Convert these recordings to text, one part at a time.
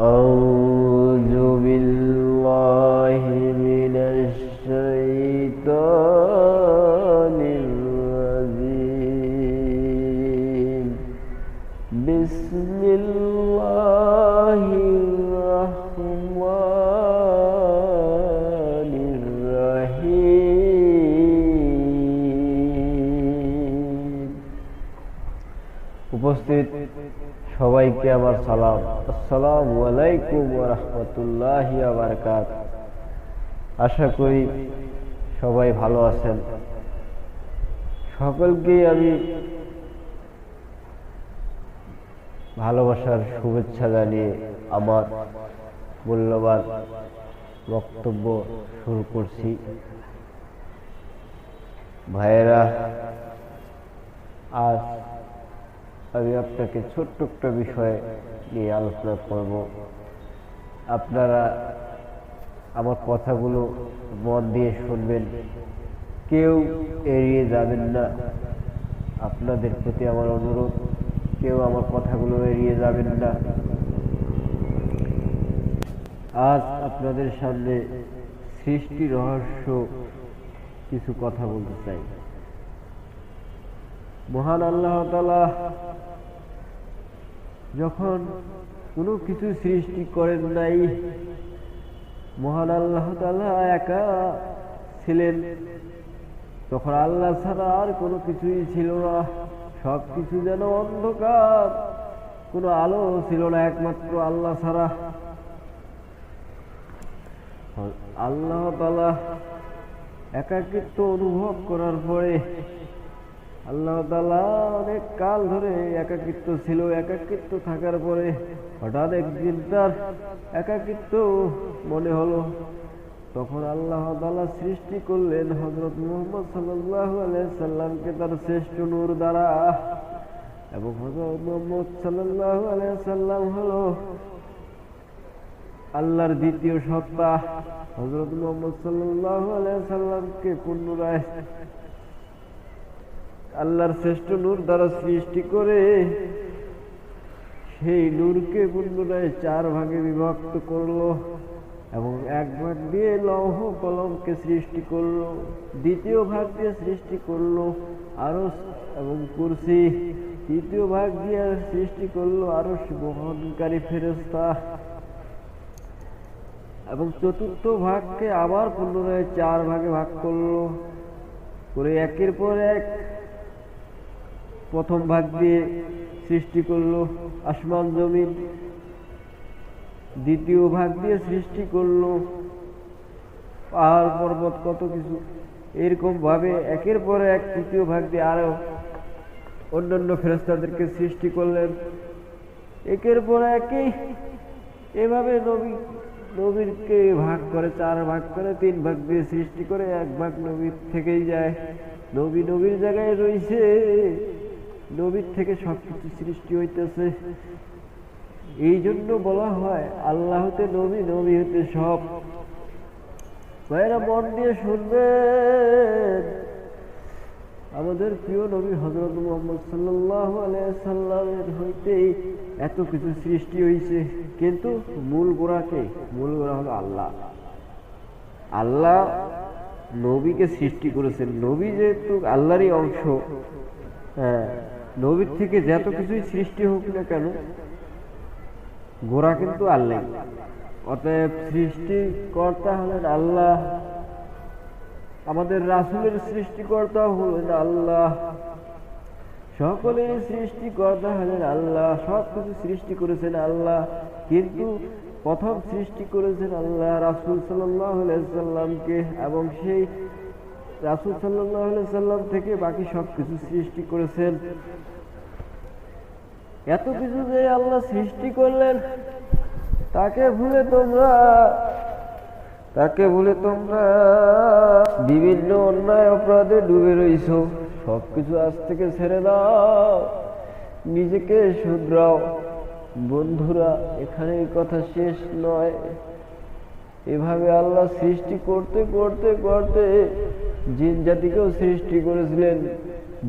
Oh. সবাইকে আমার সালাম। আসসালামু আলাইকুম রাহমাতুল্লাহি ওয়া আশা করি সবাই ভালো আছেন। সকলকে আমি ভালোবাসার শুভেচ্ছা জানিয়ে আমার মূল্যবান বক্তব্য শুরু করছি। ভাইয়েরা, আজ আমি আপনাকে ছোট্ট একটা বিষয়ে নিয়ে আলোচনা করব। আপনারা আমার কথাগুলো মন দিয়ে শুনবেন। কেউ এড়িয়ে যাবেন না। আপনাদের প্রতি আমার অনুরোধ, কেউ আমার কথাগুলো এড়িয়ে যাবেন না। আজ আপনাদের সামনে সৃষ্টি রহস্য কিছু কথা বলতে চাই। মহান আল্লাহ যখন কোনো কিছু সৃষ্টি করেন নাই মহান আল্লাহ একা ছিলেন। তখন আল্লাহ ছাড়া আর কোনো কিছুই ছিল না। সব কিছু যেন অন্ধকার, কোনো আলো ছিল না একমাত্র আল্লাহ ছাড়া। আল্লাহ তালা একাকিত্ব অনুভব করার পরে আল্লাহ তালা অনেক কাল ধরে একাকিত্ব ছিল, একাকিত্ব থাকার পরে হঠাৎ একদিন তার একাকিত্ব মনে হলো। তখন আল্লাহ তালা সৃষ্টি করলেন হজরত মোহাম্মদ সাল্লাহ সাল্লামকে তার শ্রেষ্ঠ নূর দ্বারা। এবং হজরত মোহাম্মদ সাল্লাহ সাল্লাম হলো আল্লাহর দ্বিতীয় সত্তা। হজরত মোহাম্মদ সাল্লাহ সাল্লামকে পুনরায় আল্লাহর শ্রেষ্ঠ নূর দ্বারা সৃষ্টি করে সেই নূরকে পুনরায় চার ভাগে বিভক্ত করল এবং এক ভাগ দিয়ে লৌহ কলমকে সৃষ্টি করল, দ্বিতীয় ভাগ দিয়ে সৃষ্টি করল আরও এবং কুরসি, তৃতীয় ভাগ দিয়ে সৃষ্টি করল আরও বহনকারী ফেরস্তা এবং চতুর্থ ভাগকে আবার পুনরায় চার ভাগে ভাগ করল। করে একের পর এক প্রথম ভাগ দিয়ে সৃষ্টি করল আসমান জমিন। দ্বিতীয় ভাগ দিয়ে সৃষ্টি করল পাহাড়, পর্বত, কত কিছু। এরকম ভাবে একের পর এক তৃতীয় ভাগ দিয়ে আরও অন্যান্য ফেরস্তাদেরকে সৃষ্টি করলেন। একের পর একই এভাবে নবী, নবীরকে ভাগ করে, চার ভাগ করে, তিন ভাগ দিয়ে সৃষ্টি করে, এক ভাগ নবীর থেকেই যায়। নবী নবীর জায়গায় রয়েছে। নবীর থেকে সবকিছু সৃষ্টি হইতেছে। এই জন্য বলা হয়, আল্লাহ হতে নবী নবী হতে সব। মন দিয়ে শুনবেন। আমাদের প্রিয় নবী হজরত মোহাম্মদ সাল্লাহ সাল্লামের হইতেই এত কিছু সৃষ্টি হয়েছে কিন্তু মূল গোড়াকে মূল গোড়া হলো আল্লাহ। আল্লাহ নবীকে সৃষ্টি করেছেন। নবী যেহেতু আল্লাহরই অংশ হ্যাঁ নবীর থেকে যত কিছুই সৃষ্টি হোক না কেন, গোড়া কিন্তু আল্লাহ। অতএব সৃষ্টিকর্তা হলেন আল্লাহ, আমাদের রাসুলের সৃষ্টিকর্তা হলেন আল্লাহ। সকলের সৃষ্টিকর্তা হলেন আল্লাহ সব কিছু সৃষ্টি করেছেন আল্লাহ, কিন্তু প্রথম সৃষ্টি করেছেন আল্লাহ রাসুল সাল্লাহ সাল্লামকে এবং সেই রাসুল সাল্লাহ সাল্লাম থেকে বাকি সব কিছু সৃষ্টি করেছেন। এত কিছু যে আল্লাহ সৃষ্টি করলেন, তাকে ভুলে তোমরা, তাকে ভুলে তোমরা বিভিন্ন অন্যায় অপরাধে ডুবে রইছ। সবকিছু আজ থেকে ছেড়ে দাও। নিজেকে শুধরাও। বন্ধুরা এখানে কথা শেষ নয়। এভাবে আল্লাহ সৃষ্টি করতে করতে করতে জিন জাতিকেও সৃষ্টি করেছিলেন।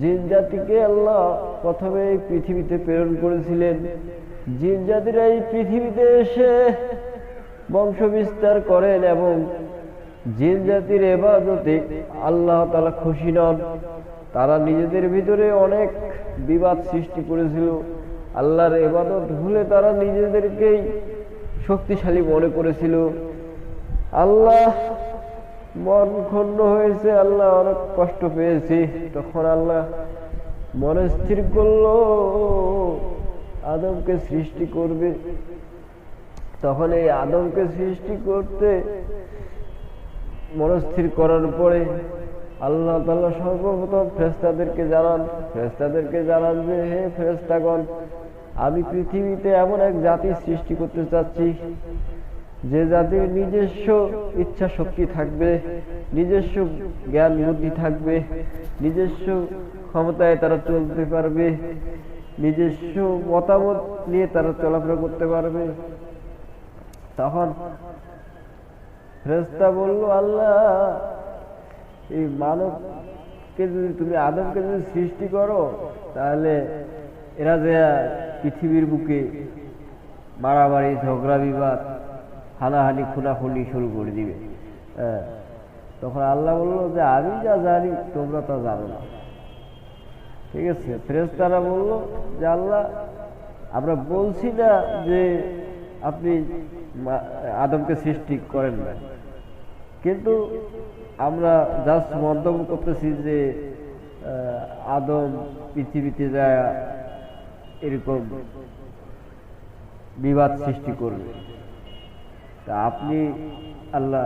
জিন জাতিকে আল্লাহ প্রথমে এই পৃথিবীতে প্রেরণ করেছিলেন। জিন জাতিরা এই পৃথিবীতে এসে বংশ বিস্তার করেন এবং জিন জাতির এবাদতে আল্লাহ তালা খুশি নন। তারা নিজেদের ভিতরে অনেক বিবাদ সৃষ্টি করেছিল। আল্লাহর এবাদত ভুলে তারা নিজেদেরকেই শক্তিশালী মনে করেছিল। আল্লাহ, মন খণ্ড হয়েছে, আল্লাহ অনেক কষ্ট পেয়েছি। তখন আল্লাহ মনে স্থির করল, আদমকে সৃষ্টি করবে। তখন এই আদমকে সৃষ্টি করতে মনস্থির করার পরে আল্লাহ তাল্লাহ সর্বপ্রথম ফেরেস্তাদেরকে জানান ফেরেস্তাদেরকে জানান যে, হে ফেরেস্তাগণ আমি পৃথিবীতে এমন এক জাতি সৃষ্টি করতে চাচ্ছি যে জাতির নিজস্ব ইচ্ছা শক্তি থাকবে, নিজস্ব জ্ঞান বুদ্ধি থাকবে, নিজস্ব ক্ষমতায় তারা চলতে পারবে, নিজস্ব মতামত নিয়ে তারা চলাফেরা করতে পারবে। তখন ফেরেস্তা বলল, আল্লাহ, এই মানবকে যদি তুমি, আদমকে যদি সৃষ্টি করো, তাহলে এরা যে পৃথিবীর বুকে মারামারি, ঝগড়া, বিবাদ হানাহানি খুনাখুনি শুরু করে দিবে। হ্যাঁ। তখন আল্লাহ বলল যে, আমি যা জানি, তোমরা তা জানো না। ঠিক আছে? ফেরেস্তারা বলল যে, আল্লাহ, আমরা বলছি না যে আপনি আদমকে সৃষ্টি করেন না কিন্তু আমরা জাস্ট মন্তব্য করতেছি যে আদম পৃথিবীতে যায়, এরকম বিবাদ সৃষ্টি করবে। তা আপনি আল্লাহ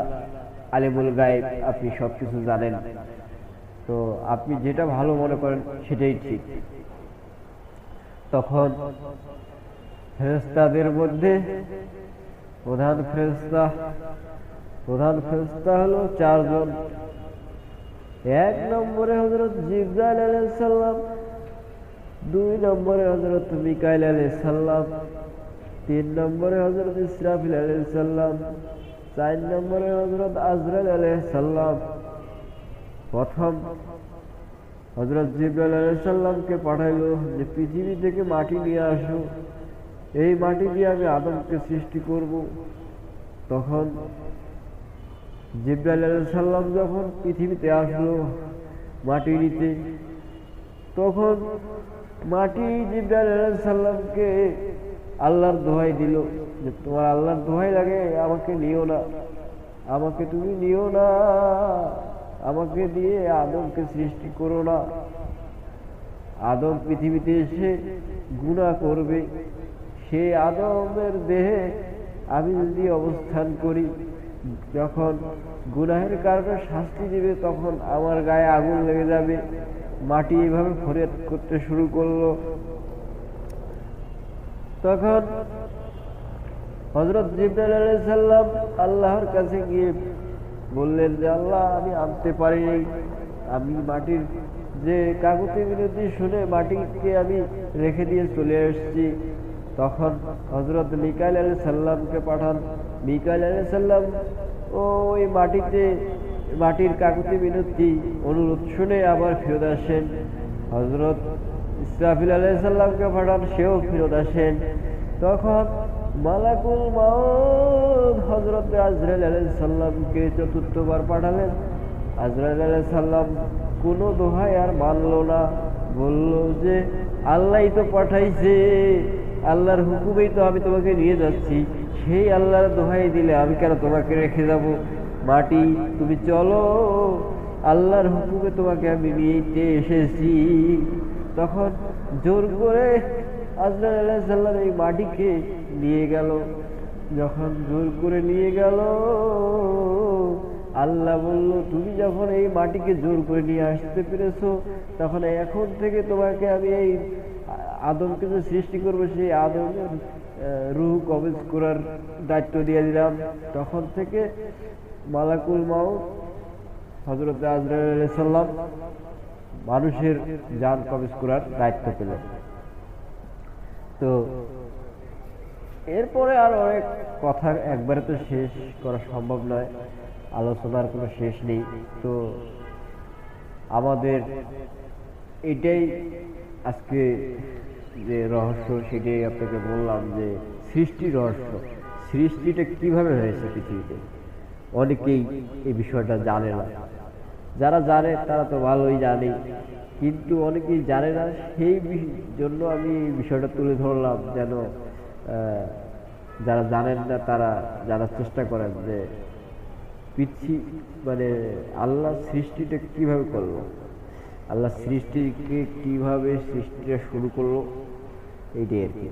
আলিমুল গায়েব, আপনি সব কিছু জানেন। তো আপনি যেটা ভালো মনে করেন সেটাই ঠিক। তখন ফেরস্তাদের মধ্যে প্রধান ফেরেস্তা প্রধান ফেরেস্তা হলো চারজন। এক নম্বরে হজরত জিব্রাইল আলাইসাল্লাম দুই নম্বরে হজরত মিকাইল আলাইসাল্লাম তিন নম্বরে হজরত ইসরাফিল আলাইসাল্লাম চার নম্বরে হজরত আজরাল আলাইসাল্লাম প্রথম হজরত জিব্রাইল আলাইসাল্লামকে পাঠাইলো যে, পৃথিবী থেকে মাটি নিয়ে আসো। এই মাটি দিয়ে আমি আদমকে সৃষ্টি করব। তখন জিব্রাইল সাল্লাম যখন পৃথিবীতে আসলো মাটি নিতে, তখন মাটি জিব্রাইল সাল্লামকে আল্লাহর দোহাই দিল যে তোমার আল্লাহর দোহাই লাগে, আমাকে নিও না। আমাকে তুমি নিও না। আমাকে দিয়ে আদমকে সৃষ্টি করো না। আদম পৃথিবীতে এসে গুণা করবে। সে আদমের দেহে আমি যদি অবস্থান করি, যখন গুনাহের কারণে শাস্তি দিবে, তখন আমার গায়ে আগুন লেগে যাবে। মাটি এভাবে ফরিয়াদ করতে শুরু করল। তখন হজরত জিব্রাইল সাল্লাম আল্লাহর কাছে গিয়ে বললেন যে, আল্লাহ, আমি আনতে পারিনি। আমি মাটির যে কাগজে বিনতি শুনে মাটিকে আমি রেখে দিয়ে চলে এসেছি। তখন হজরত মিকাইল আলী সাল্লামকে পাঠান। মিকাইল আলী সাল্লাম ওই মাটিতে, মাটির কাকুতি মিনতি অনুরোধ শুনে আবার ফেরত আসেন। হজরত ইসরাফিল আলাইসাল্লামকে পাঠান, সেও ফিরত আসেন। তখন মালাকুল মাউদ হজরত আজরাইল আলাইসাল্লামকে চতুর্থবার পাঠালেন। আজরাইল আলাইসাল্লাম কোনো দোহাই আর মানল না, বলল যে, আল্লাহ তো পাঠাইছে, আল্লাহর হুকুমেই তো আমি তোমাকে নিয়ে যাচ্ছি। সেই আল্লাহর দোহাই দিলে আমি কেন তোমাকে রেখে যাব? মাটি, তুমি চলো, আল্লাহর হুকুমে তোমাকে আমি নিতে এসেছি। তখন জোর করে আজরাল এই মাটিকে নিয়ে গেল। যখন জোর করে নিয়ে গেল, আল্লাহ বলল, তুমি যখন এই মাটিকে জোর করে নিয়ে আসতে পেরেছ, তখন এখন থেকে তোমাকে আমি এই আদমকে যে সৃষ্টি করব, সেই আদমের রুহ কবজ করার দায়িত্ব দিয়ে দিলাম। তখন থেকে মালাকুল মাও হজরত আজরাল্লাম মানুষের যান কবজ করার দায়িত্ব পেলেন। তো এরপরে আর অনেক কথা একবারে তো শেষ করা সম্ভব নয়, আলোচনার কোনো শেষ নেই। তো আমাদের এটাই আজকে যে রহস্য, সেটাই আপনাকে বললাম যে সৃষ্টি রহস্য। সৃষ্টিটা কীভাবে হয়েছে পৃথিবীতে? অনেকেই এই বিষয়টা জানে না। যারা জানে, তারা তো ভালোই জানে। কিন্তু অনেকেই জানে না, সেই জন্য আমি বিষয়টা তুলে ধরলাম যেন যারা জানেন না, তারা জানার চেষ্টা করেন যে পৃথিবী মানে আল্লাহ সৃষ্টিটা কীভাবে করল? আল্লাহ সৃষ্টিকে কীভাবে সৃষ্টিটা শুরু করল? এইটাই আর কি।